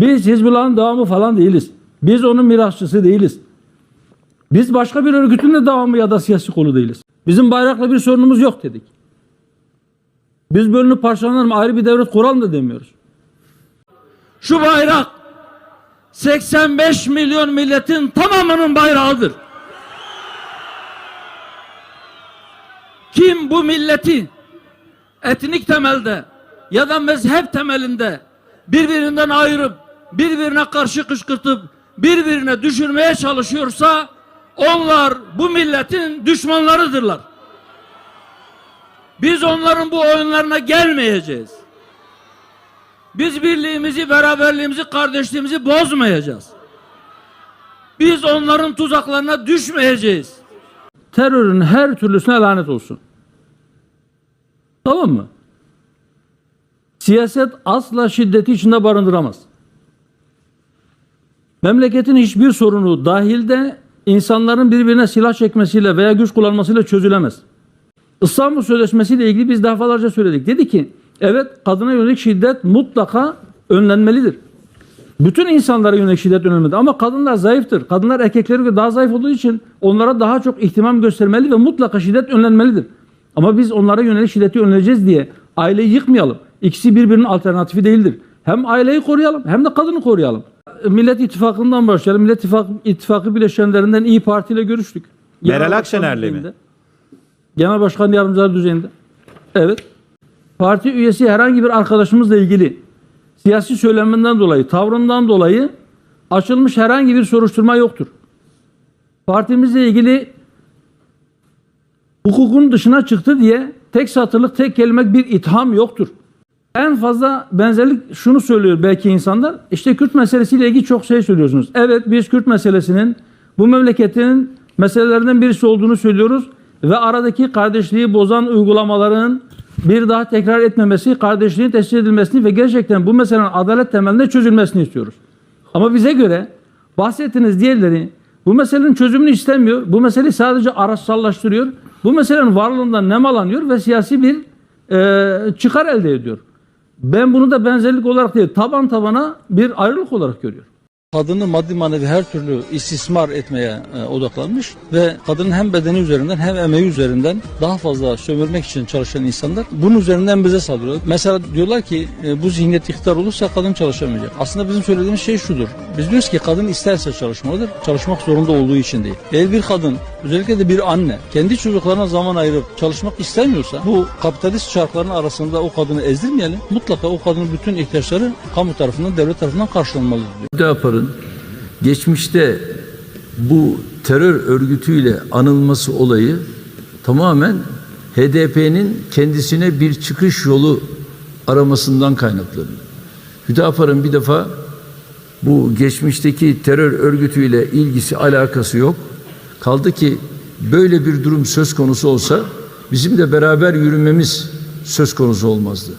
Biz Hizbullah'ın devamı falan değiliz. Biz onun mirasçısı değiliz. Biz başka bir örgütün de devamı ya da siyasi kolu değiliz. Bizim bayrakla bir sorunumuz yok dedik. Biz bölünüp parçalanalım ayrı bir devlet kuralım da demiyoruz. Şu bayrak 85 milyon milletin tamamının bayrağıdır. Kim bu milleti etnik temelde ya da mezhep temelinde birbirinden ayırıp birbirine karşı kışkırtıp birbirine düşürmeye çalışıyorsa onlar bu milletin düşmanlarıdırlar. Biz onların bu oyunlarına gelmeyeceğiz. Biz birliğimizi, beraberliğimizi, kardeşliğimizi bozmayacağız. Biz onların tuzaklarına düşmeyeceğiz. Terörün her türlüsüne lanet olsun. Tamam mı? Siyaset asla şiddeti içinde barındıramaz. Memleketin hiçbir sorunu dahilde insanların birbirine silah çekmesiyle veya güç kullanmasıyla çözülemez. İstanbul Sözleşmesi ile ilgili biz defalarca söyledik. Dedi ki evet kadına yönelik şiddet mutlaka önlenmelidir. Bütün insanlara yönelik şiddet önlenmelidir. Ama kadınlar zayıftır. Kadınlar erkeklere göre daha zayıf olduğu için onlara daha çok ihtimam göstermeli ve mutlaka şiddet önlenmelidir. Ama biz onlara yönelik şiddeti önleyeceğiz diye aileyi yıkmayalım. İkisi birbirinin alternatifi değildir. Hem aileyi koruyalım hem de kadını koruyalım. Millet İttifakı'ndan başlayalım. Millet İttifakı, İttifakı bileşenlerinden İyi Parti ile görüştük. Meral Genel Başkan Akşener'le mi? Genel Başkan Yardımcıları düzeyinde. Evet. Parti üyesi herhangi bir arkadaşımızla ilgili siyasi söyleminden dolayı, tavrından dolayı açılmış herhangi bir soruşturma yoktur. Partimizle ilgili hukukun dışına çıktı diye tek satırlık, tek kelimek bir itham yoktur. En fazla benzerlik şunu söylüyor belki insanlar. İşte Kürt meselesiyle ilgili çok şey söylüyorsunuz. Evet biz Kürt meselesinin bu memleketin meselelerinden birisi olduğunu söylüyoruz ve aradaki kardeşliği bozan uygulamaların bir daha tekrar etmemesi, kardeşliğin tescil edilmesini ve gerçekten bu meselenin adalet temelinde çözülmesini istiyoruz. Ama bize göre bahsettiğiniz diğerleri bu meselenin çözümünü istemiyor. Bu meseleyi sadece araçsallaştırıyor. Bu meselenin varlığından nemalanıyor ve siyasi bir e, çıkar elde ediyor. Ben bunu da benzerlik olarak değil, taban tabana bir ayrılık olarak görüyorum. Kadını maddi manevi her türlü istismar etmeye e, odaklanmış ve kadının hem bedeni üzerinden hem emeği üzerinden daha fazla sömürmek için çalışan insanlar bunun üzerinden bize saldırıyor. Mesela diyorlar ki e, bu zihniyet iktidar olursa kadın çalışamayacak. Aslında bizim söylediğimiz şey şudur. Biz diyoruz ki kadın isterse çalışmalıdır, çalışmak zorunda olduğu için değil. Eğer bir kadın, özellikle de bir anne kendi çocuklarına zaman ayırıp çalışmak istemiyorsa bu kapitalist şartların arasında o kadını ezdirmeyelim. Mutlaka o kadının bütün ihtiyaçları kamu tarafından, devlet tarafından karşılanmalıdır diyor. Hüdapar'ın geçmişte bu terör örgütüyle anılması olayı tamamen HDP'nin kendisine bir çıkış yolu aramasından kaynaklanıyor. Hüdapar'ın bir defa bu geçmişteki terör örgütüyle ilgisi alakası yok. Kaldı ki böyle bir durum söz konusu olsa bizim de beraber yürümemiz söz konusu olmazdı.